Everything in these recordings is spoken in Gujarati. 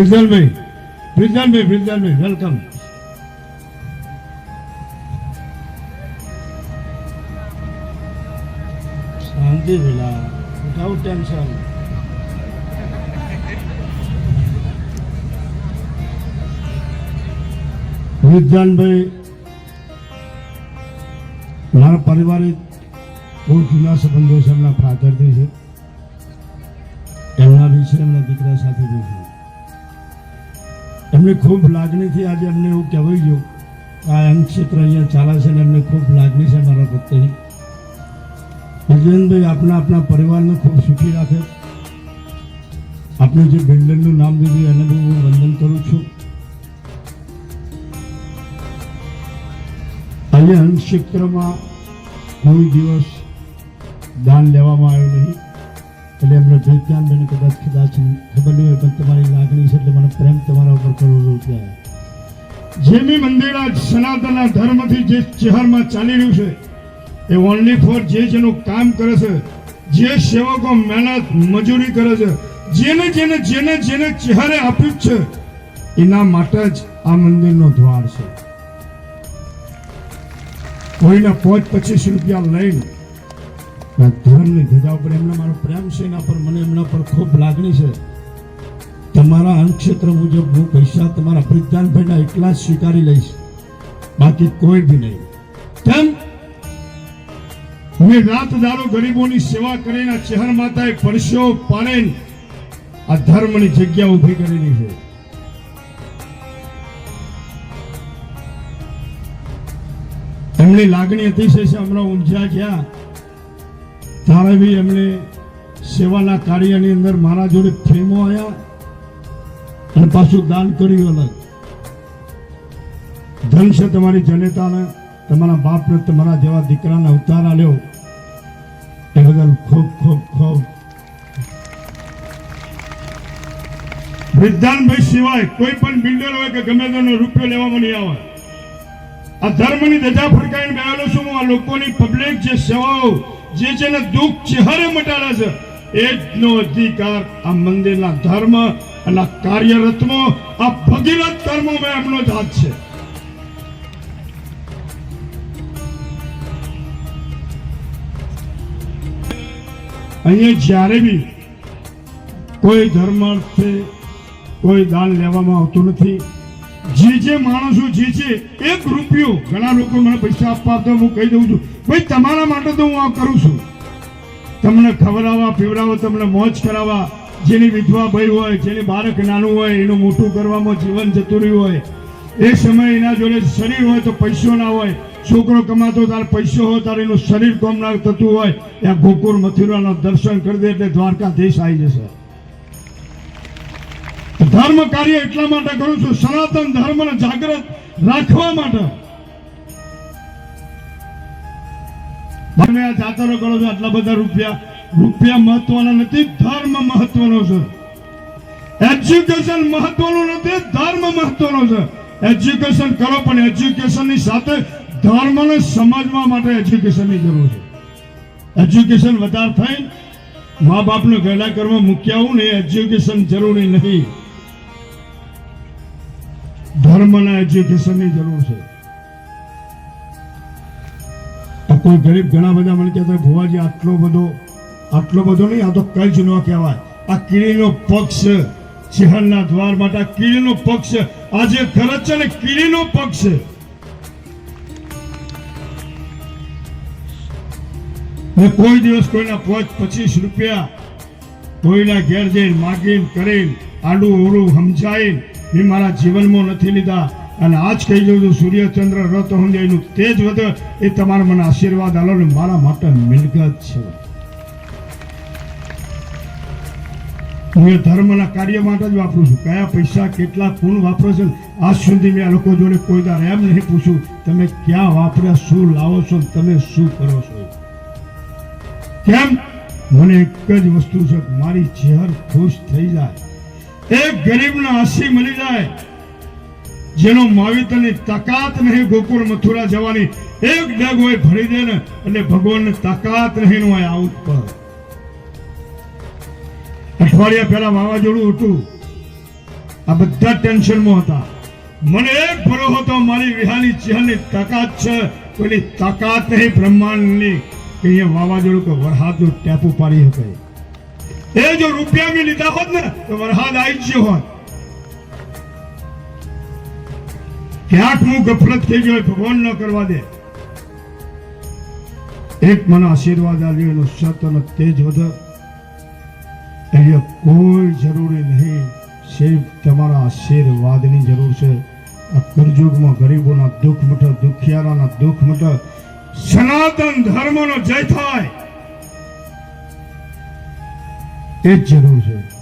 બ્રિજલભાઈ બ્રિજલભાઈ બ્રિજલભાઈ વેલકમ શાંતિ પેલા વિધાઉટ ટેન્શન વિદ્યાનભાઈ મારા પારિવારિક બહુ જૂના સંબંધો છે એમના ફાધરથી છે એમના બી છે એમના દીકરા સાથે બી છે એમને ખૂબ લાગણીથી આજે અમને એવું કહેવાય ગયું આ અંગ ક્ષેત્ર અહીંયા ચાલે છે ને એમને ખૂબ લાગણી છે મારા પ્રત્યેની વિજયનભાઈ આપણા આપણા પરિવારને ખૂબ સુખી રાખે. આપણે જે બિલ્ડરનું નામ દીધું એને બી હું વંદન કરું છું. અહીંયા અંગ ક્ષેત્રમાં કોઈ દિવસ દાન લેવામાં આવ્યું નહીં. એટલે એમને વિજ્ઞાનબેન કદાચ કદાચ ખબર નહીં હોય, પણ તમારી લાગણી છે એટલે મને પ્રેમ તમારા ઉપર કરોડો રૂપિયા જેમી મંદિર આ સનાતનના ધર્મથી જે શહેરમાં ચાલી રહ્યું છે, એ ઓનલી ફોર જે જેનું કામ કરે છે, જે સેવકો મહેનત મજૂરી કરે છે, જેને જેને જેને જેને ચહેરે આપ્યું છે, એના માટે જ આ મંદિરનો દ્વાર છે. કોઈના પાંચ પચીસ રૂપિયા લઈને આ ધર્મની ધજા ઉપર એમને મારો પ્રેમ પર મને એમના પર ખૂબ લાગણી છે. તમારા અંગક્ષેત્ર મુજબ હું પૈસા તમારા પ્રજ્ઞાનભાઈના એટલા જ સ્વીકારી લઈશ. બાકી કોઈ બી નહીં. કેમ? મેં રાત દાડો ગરીબોની સેવા કરીને ચહેર માતાએ પરસ્યો પાડે આ ધર્મની જગ્યા ઊભી કરેલી છે. એમની લાગણી અતિશય છે, હમણાં ઊંઝા ગયા બી એમને સેવાના કાર્યની અંદર મારા જોડે ફેમો આવ્યા અને પાછું દાન કર્યું અલગ. ધન છે તમારી જનેતાને, તમારા બાપને, તમારા જેવા દીકરાને અવતાર આલ્યો. એ બદલ ખૂબ ખૂબ ખૂબ. વિધાનભાઈ સિવાય કોઈ પણ બિલ્ડર હોય કે ગમે તેનો રૂપિયો લેવામાં નહીં આવે. આ ધર્મની ધજા ફરકાઈને બેઠેલો છું હું. આ લોકોની પબ્લિક જે સેવાઓ જે જેને દુઃખ ચહેરે મટાડે છે, એ અધિકાર આ મંદિરના ધર્મ અને કાર્યરતમાં આ ભગીરથ કર્મોમાં એમનો જ હાથ છે. અહીંયા જ્યારે બી કોઈ ધર્માર્થે કોઈ દાન લેવામાં આવતું નથી, જે જે માણસો જે છે, એક રૂપિયો ઘણા લોકો મને પૈસા આપવા તો હું કહી દઉં છું ભાઈ, તમારા માટે તો હું આ કરું છું. તમને ખવડાવવા, પીવડાવવા, તમને મોજ કરાવવા, જેની વિધવા ભાઈ હોય, જેની બાળક નાનું હોય, એનું મોટું કરવામાં જીવન જતું રહ્યું હોય. એ સમયે એના જોડે શરીર હોય તો પૈસો ના હોય. છોકરો કમાતો તાર પૈસો હોય તારે એનું શરીર કોમનાર થતું હોય. ત્યાં ગોકુળ મથુરાનો દર્શન કરી દે એટલે દ્વારકાધીશ આવી જશે. ધર્મ કાર્ય એટલા માટે કરું છું. સનાતન ધર્મને જાગૃત રાખવા માટે. તમે આ જાતરો કરો છો, આટલા બધા રૂપિયા. રૂપિયા મહત્વના નથી, ધર્મ મહત્વનો છે. એજ્યુકેશન મહત્વનું નથી, ધર્મ મહત્વનો છે. એજ્યુકેશન કરો, પણ એજ્યુકેશનની સાથે ધર્મને સમજવા માટે એજ્યુકેશનની જરૂર છે. એજ્યુકેશન વધારે થઈ મા બાપને ગેડા કરવા મૂક્યા હું ને એજ્યુકેશન જરૂરી નહીં ધર્મના એજ્યુકેશનની જરૂર છે. કોઈ ગરીબ ઘણા બધા મને કહેતા ભુવાજી, આટલો બધો આટલો બધો નહીં, આ તો કઈ જ ન કહેવાય. આ કીડીનો પક્ષ સિંહણના દ્વાર માટે આ કીડીનો પક્ષ આજે ખરચ છે ને, કીડીનો પક્ષ. કોઈ દિવસ કોઈના પાંચ, પચીસ રૂપિયા કોઈના ઘેર જઈને માગીને કરીને આડું ઓળું સમજાઈને મેં મારા જીવનમાં નથી લીધા. અને આજ કહી દઉં છું, સૂર્યચંદ્ર રથ હું એનું તેજ વધે એ તમારા મને આશીર્વાદ આલો ને મારા માટે મિલકત છે. હું એ ધર્મના કાર્ય માટે જ વાપરું છું. કયા પૈસા, કેટલા, કોણ વાપરો છે આજ સુધી મેં આ લોકો જોડે કોઈ દાર એમ નહીં પૂછ્યું, તમે ક્યાં વાપર્યા, શું લાવો છો તમે શું કરો છો? કેમ? મને એક જ વસ્તુ છે, મારી ચહેર ખુશ થઈ જાય. એક ગરીબના હસી મળી જાય. જેનો માવિતરની તાકાત નહીં, ગોકુળ મથુરા જવાની એક ડગ હોય ભરી દે ને એટલે ભગવાનને તાકાત નહીં હોય આવું પર અઠવાડિયા પહેલા વાવાઝોડું હતું. આ બધા ટેન્શનમાં હતા. મને એક ભરો હતો, મારી વિહાની ચિહ્નની તાકાત છે, કોઈની તાકાત નહીં, બ્રહ્માંડની, કે અહીંયા વાવાઝોડું કે વરહાદનું ટેપું પાડી શકે. એ જો રૂપિયા મેં લીધા હોત ને, તો વરસાદ આવી ગયો હોત. ક્યાંક ગફલત થઈ ગયો ભગવાન ન કરવા દે. એક મને આશીર્વાદ આવ્યો એનો સત અને તેજ વધે અહીંયા કોઈ જરૂરી નહીં. સિર્ફ તમારા આશીર્વાદની જરૂર છે. આ કળયુગમાં ગરીબોના દુઃખ મટે, દુખિયારાના દુઃખ મટે. સનાતન ધર્મનો જય થાય. એ જ જરૂર છે.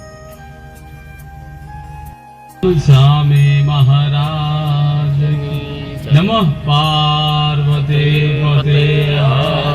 સ્વામી મહારાજ. નમઃ પાર્વતી પતે હર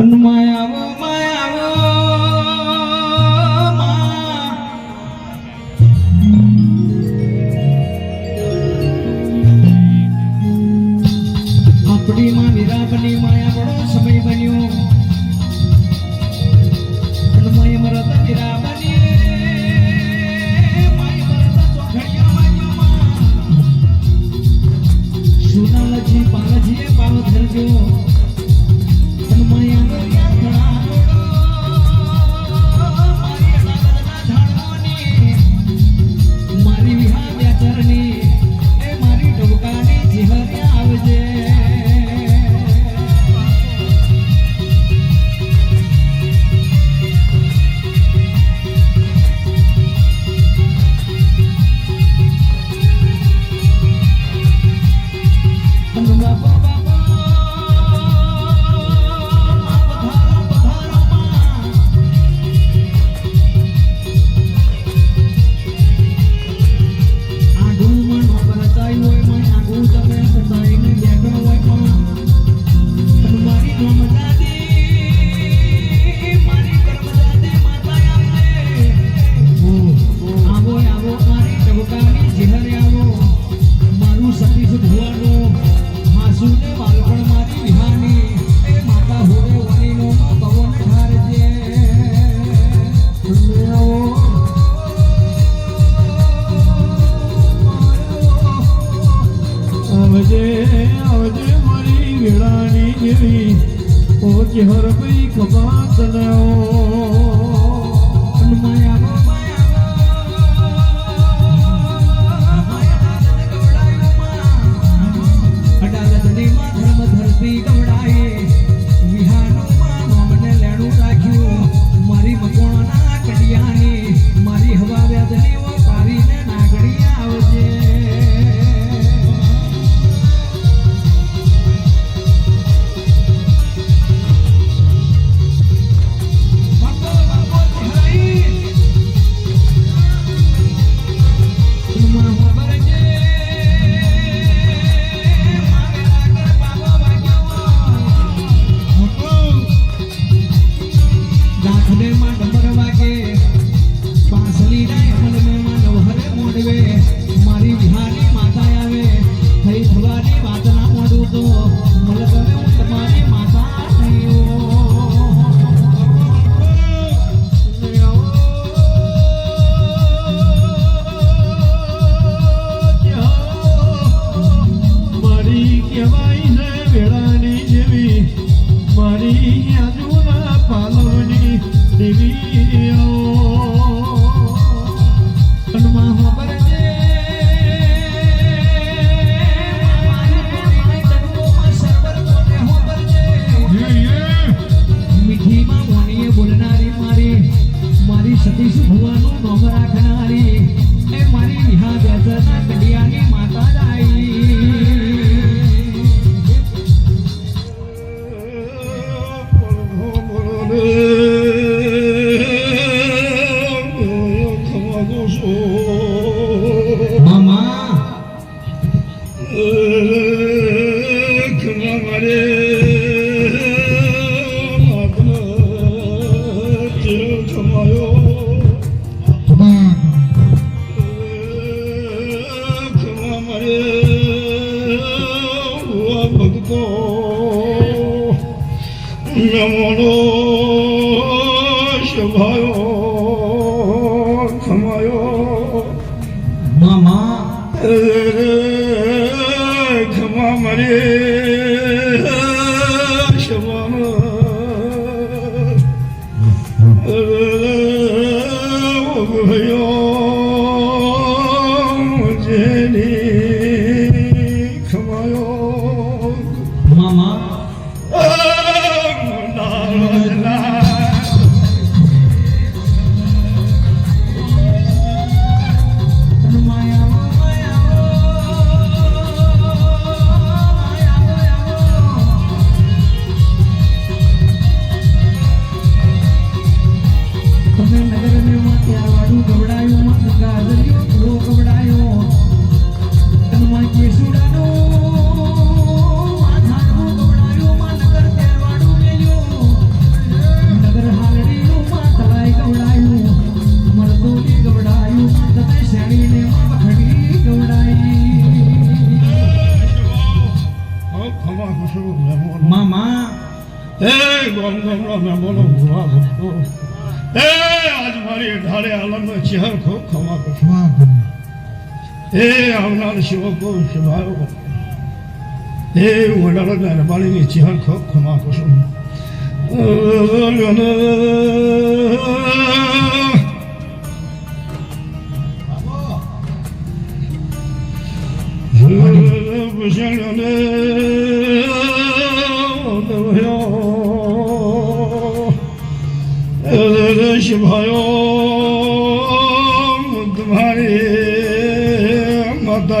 Umayama 지하로 그 공하고 좋아하고 에 아무나는 쉬웠고 좋아하고 에 원래는 나는 말이니 지하로 그 공하고 좋아 ölünü Bravo. Ölünü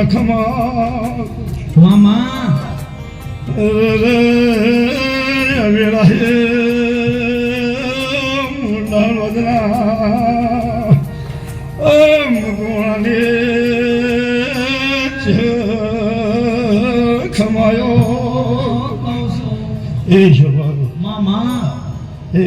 ખમા મામા વેળાએ મુંડા વદના મુગવાને ખમાયો એ શભાયો મામા એ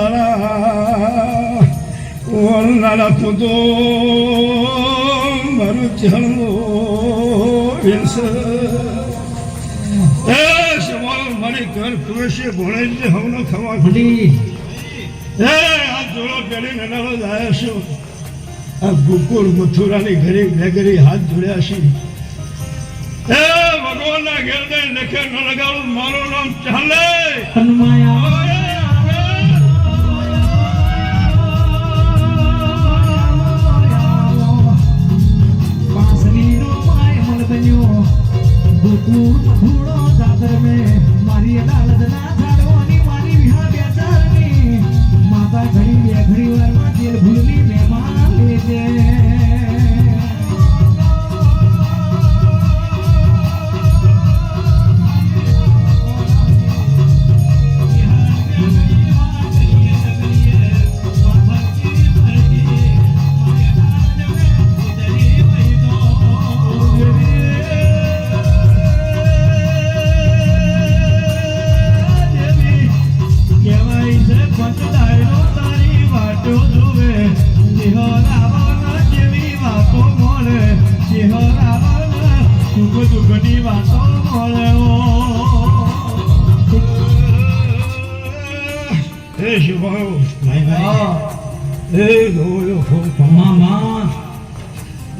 ભગવાન ભગવો ભવ કમાઈશું મારા ફૂલે આયુષ્ય એને તરહે પોહેટ દાડા ઓરનારા ખુદો મારું ચણો વેસ એ સવાલ મારી ઘર પુરુષે ભણે છે હવનો ખવા ભલી એ આ જોડો પેલી નનારો જાય છું આ ગોકુળ મથુરાની ઘરે નગરી હાથ જોડ્યા છે એ ભગવાનના ઘેર જઈને લખે ન લગાડું મારું નામ ચાલે બાંસરીનો ઘડી બે ઘડી વારમાં તેલ ભૂલની મહેમાન લેજે